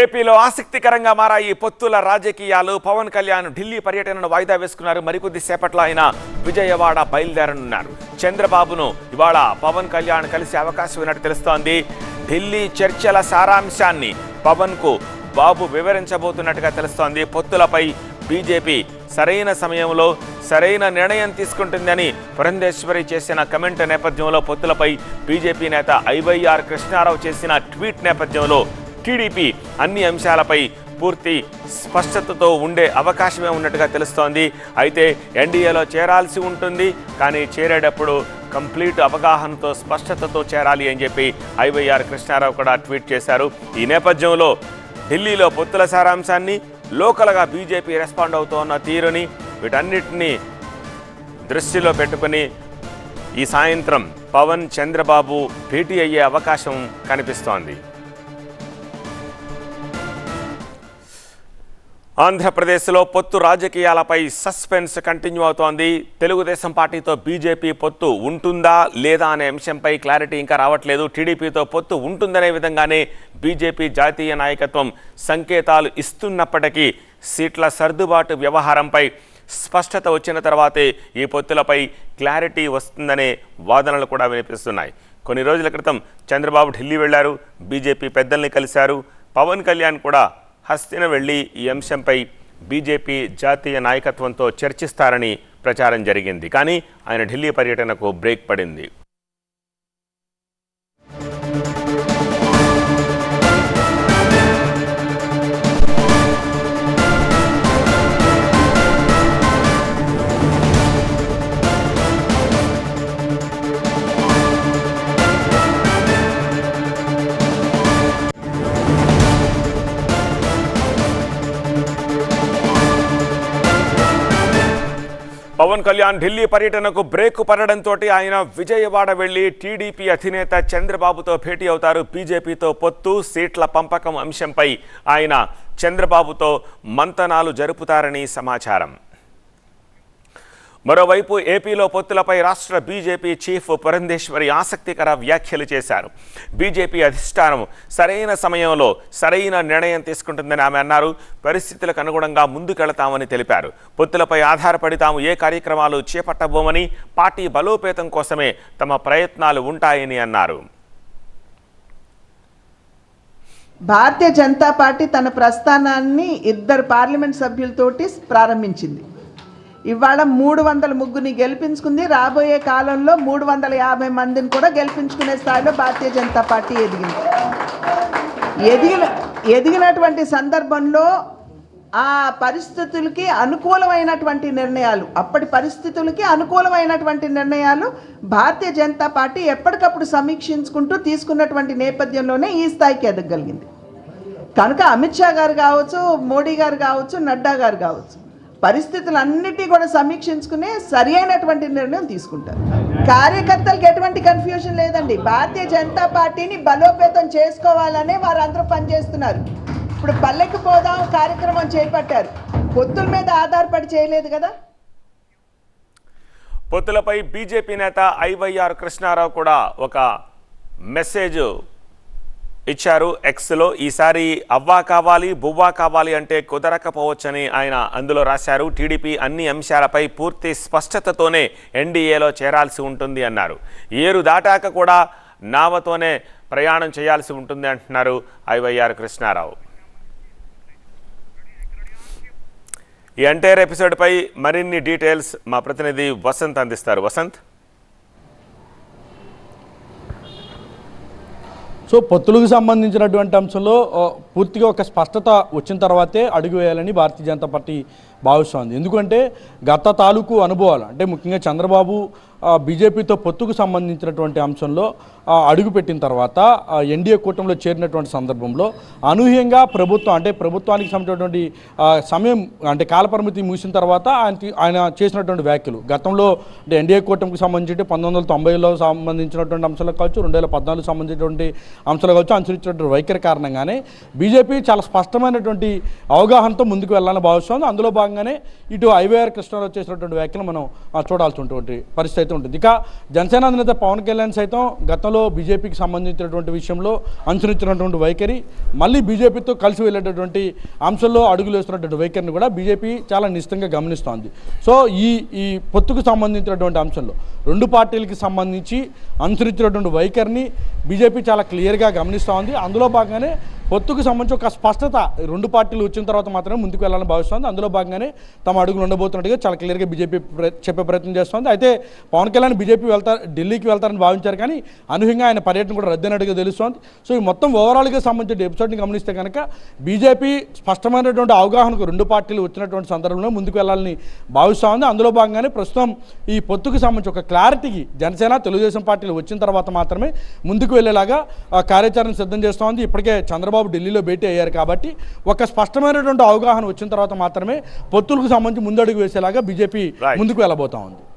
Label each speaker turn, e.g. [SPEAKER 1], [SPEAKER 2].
[SPEAKER 1] ఏపీలో ఆసక్తికరంగా మారాయి పొత్తుల రాజకీయాలు. పవన్ కళ్యాణ్ ఢిల్లీ పర్యటనను వాయిదా వేసుకున్నారు. మరికొద్ది సేపట్లో ఆయన విజయవాడ బయలుదేరనున్నారు. చంద్రబాబును ఇవాళ పవన్ కళ్యాణ్ కలిసే అవకాశం ఉన్నట్టు తెలుస్తోంది. ఢిల్లీ చర్చల సారాంశాన్ని పవన్కు బాబు వివరించబోతున్నట్టుగా తెలుస్తోంది. పొత్తులపై బీజేపీ సరైన సమయంలో సరైన నిర్ణయం తీసుకుంటుందని పురంధేశ్వరి చేసిన కమెంట్ నేపథ్యంలో పొత్తులపై బీజేపీ నేత ఐవైఆర్ కృష్ణారావు చేసిన ట్వీట్ నేపథ్యంలో టీడీపీ అన్ని అంశాలపై పూర్తి స్పష్టతతో ఉండే అవకాశమే ఉన్నట్టుగా తెలుస్తోంది. అయితే ఎన్డీఏలో చేరాల్సి ఉంటుంది. కానీ చేరేటప్పుడు కంప్లీట్ అవగాహనతో స్పష్టతతో చేరాలి అని చెప్పి ఐవైఆర్ కృష్ణారావు కూడా ట్వీట్ చేశారు. ఈ నేపథ్యంలో ఢిల్లీలో పొత్తుల సారాంశాన్ని లోకల్గా బీజేపీ రెస్పాండ్ అవుతోన్న తీరుని వీటన్నిటినీ దృష్టిలో పెట్టుకుని ఈ సాయంత్రం పవన్ చంద్రబాబు భేటీ అయ్యే అవకాశం కనిపిస్తోంది. ఆంధ్రప్రదేశ్లో పొత్తు రాజకీయాలపై సస్పెన్స్ కంటిన్యూ అవుతోంది. తెలుగుదేశం పార్టీతో బీజేపీ పొత్తు ఉంటుందా లేదా అనే అంశంపై క్లారిటీ ఇంకా రావట్లేదు. టీడీపీతో పొత్తు ఉంటుందనే విధంగానే బీజేపీ జాతీయ నాయకత్వం సంకేతాలు ఇస్తున్నప్పటికీ సీట్ల సర్దుబాటు వ్యవహారంపై స్పష్టత వచ్చిన తర్వాతే ఈ పొత్తులపై క్లారిటీ వస్తుందనే వాదనలు కూడా వినిపిస్తున్నాయి. కొన్ని రోజుల క్రితం చంద్రబాబు ఢిల్లీ వెళ్ళారు బీజేపీ పెద్దల్ని కలిశారు. పవన్ కళ్యాణ్ కూడా హస్తిన వెళ్ళి ఈ అంశంపై బీజేపీ జాతీయ నాయకత్వంతో చర్చిస్తారని ప్రచారం జరిగింది. కానీ ఆయన ఢిల్లీ పర్యటనకు బ్రేక్ పడింది. పవన్ కళ్యాణ్ ఢిల్లీ పర్యటనకు బ్రేక్ పడడంతో ఆయన విజయవాడ వెళ్ళి టీడీపీ అధినేత చంద్రబాబుతో భేటీ అవుతారు. బీజేపీతో పొత్తు సీట్ల పంపకం అంశంపై ఆయన చంద్రబాబుతో మంతనాలు జరుపుతారని సమాచారం. మరోవైపు ఏపీలో పొత్తులపై రాష్ట్ర బీజేపీ చీఫ్ పురంధేశ్వరి ఆసక్తికర వ్యాఖ్యలు చేశారు. బీజేపీ అధిష్టానం సరైన సమయంలో సరైన నిర్ణయం తీసుకుంటుందని ఆమె అన్నారు. పరిస్థితులకు అనుగుణంగా ముందుకెళతామని తెలిపారు. పొత్తులపై ఆధారపడి తాము ఏ కార్యక్రమాలు చేపట్టబోమని పార్టీ బలోపేతం కోసమే తమ ప్రయత్నాలు ఉంటాయని అన్నారు.
[SPEAKER 2] భారతీయ జనతా పార్టీ తన ప్రస్థానాన్ని ఇద్దరు పార్లమెంట్ సభ్యులతోటి ప్రారంభించింది. ఇవాళ మూడు వందల ముగ్గురిని గెలిపించుకుంది. రాబోయే కాలంలో మూడు వందల యాభై మందిని కూడా గెలిపించుకునే స్థాయిలో భారతీయ జనతా పార్టీ ఎదిగింది. ఎదిగిన ఎదిగినటువంటి సందర్భంలో ఆ పరిస్థితులకి అనుకూలమైనటువంటి నిర్ణయాలు అప్పటి పరిస్థితులకి అనుకూలమైనటువంటి నిర్ణయాలు భారతీయ జనతా పార్టీ ఎప్పటికప్పుడు సమీక్షించుకుంటూ తీసుకున్నటువంటి నేపథ్యంలోనే ఈ స్థాయికి ఎదగలిగింది. కనుక అమిత్ షా గారు కావచ్చు మోడీ గారు కావచ్చు నడ్డా గారు కావచ్చు. పరిస్థితులన్నిటి కూడా సమీక్షించుకుని సరి అయినటువంటి నిర్ణయం తీసుకుంటారు. కార్యకర్తలకు ఎటువంటి కన్ఫ్యూజన్ లేదండి. భారతీయ జనతా పార్టీని బలోపేతం చేసుకోవాలనే వారందరూ పనిచేస్తున్నారు. ఇప్పుడు పల్లెకి పోదాం కార్యక్రమం చేపట్టారు. పొత్తుల మీద ఆధారపడి చేయలేదు కదా?
[SPEAKER 1] పొత్తులపై బీజేపీ నేత ఐవైఆర్ కృష్ణారావు కూడా ఒక మెసేజ్ ఇచ్చారు. ఎక్స్లో ఈసారి అవ్వా కావాలి బువ్వా కావాలి అంటే కుదరకపోవచ్చని ఆయన అందులో రాశారు. టీడీపీ అన్ని అంశాలపై పూర్తి స్పష్టతతోనే ఎన్డీఏలో చేరాల్సి ఉంటుంది అన్నారు. ఏరు దాటాక కూడా నావతోనే ప్రయాణం చేయాల్సి ఉంటుంది అంటున్నారు ఐవైఆర్ కృష్ణారావు. ఈ ఎంటైర్ ఎపిసోడ్పై మరిన్ని డీటెయిల్స్ మా ప్రతినిధి వసంత్ అందిస్తారు. వసంత్?
[SPEAKER 3] సో పొత్తులకు సంబంధించినటువంటి అంశంలో పూర్తిగా ఒక స్పష్టత వచ్చిన తర్వాతే అడుగు వేయాలని భారతీయ జనతా పార్టీ భావిస్తోంది. ఎందుకంటే గత తాలూకు అనుభవాలు అంటే ముఖ్యంగా చంద్రబాబు బీజేపీతో పొత్తుకు సంబంధించినటువంటి అంశంలో అడుగుపెట్టిన తర్వాత ఎన్డీఏ కూటమిలో చేరినటువంటి సందర్భంలో అనూహ్యంగా ప్రభుత్వం అంటే ప్రభుత్వానికి సంబంధించినటువంటి సమయం అంటే కాలపరిమితి ముగిసిన తర్వాత ఆయన ఆయన చేసినటువంటి వ్యాఖ్యలు. గతంలో అంటే ఎన్డీఏ కూటమికి సంబంధించి పంతొమ్మిది వందల తొంభైలో సంబంధించినటువంటి అంశాలకు కావచ్చు రెండు వేల పద్నాలుగు సంబంధించినటువంటి అంశాలు కావచ్చు అనుసరించినటువంటి వైఖరి కారణంగానే బీజేపీ చాలా స్పష్టమైనటువంటి అవగాహనతో ముందుకు వెళ్ళాలని భావిస్తోంది. అందులో భాగంగానే ఇటు ఐవైఆర్ కృష్ణారావు చేసినటువంటి వ్యాఖ్యలు మనం చూడాల్సినటువంటి పరిస్థితి ఉంటుంది. ఇక జనసేన అధినేత పవన్ కళ్యాణ్ సైతం గతంలో బీజేపీకి సంబంధించినటువంటి విషయంలో అనుసరించినటువంటి వైఖరి మళ్ళీ బీజేపీతో కలిసి వెళ్ళేటటువంటి అంశంలో అడుగులు వేస్తున్నటువంటి వైఖరిని కూడా బీజేపీ చాలా నిశ్చితంగా గమనిస్తోంది. సో ఈ ఈ పొత్తుకు సంబంధించినటువంటి అంశంలో రెండు పార్టీలకి సంబంధించి అనుసరించినటువంటి వైఖరిని బీజేపీ చాలా క్లియర్గా గమనిస్తూ ఉంది అందులో భాగంగానే పొత్తుకు సంబంధించి ఒక స్పష్టత. రెండు పార్టీలు వచ్చిన తర్వాత మాత్రమే ముందుకు వెళ్ళాలని భావిస్తుంది. అందులో భాగంగానే తమ అడుగులు ఉండబోతున్నట్టుగా చాలా క్లియర్గా బీజేపీ ప్ర- చెప్పే ప్రయత్నం చేస్తోంది. అయితే పవన్ కళ్యాణ్ బీజేపీ వెళ్తారు ఢిల్లీకి వెళ్తారని భావించారు కానీ అనూహ్యంగా ఆయన పర్యటన కూడా రద్దయినట్టుగా తెలుస్తోంది. సో ఈ మొత్తం ఓవరాల్గా సంబంధించిన ఎపిసోడ్ని గమనిస్తే కనుక బీజేపీ స్పష్టమైనటువంటి అవగాహనకు రెండు పార్టీలు వచ్చినటువంటి సందర్భంలో ముందుకు వెళ్ళాలని భావిస్తూ ఉంది అందులో భాగంగానే ప్రస్తుతం ఈ పొత్తుకు సంబంధించి ఒక క్లారిటీకి జనసేన తెలుగుదేశం పార్టీలు వచ్చిన తర్వాత మాత్రమే ముందుకు వెళ్ళేలాగా కార్యాచరణ సిద్ధం చేస్తోంది. ఇప్పటికే చంద్రబాబు ఢిల్లీలో భేటీ అయ్యారు కాబట్టి ఒక స్పష్టమైనటువంటి అవగాహన వచ్చిన తర్వాత మాత్రమే పొత్తులకు సంబంధించి ముందడుగు వేసేలాగా బీజేపీ. ముందుకు వెళ్ళబోతా ఉంది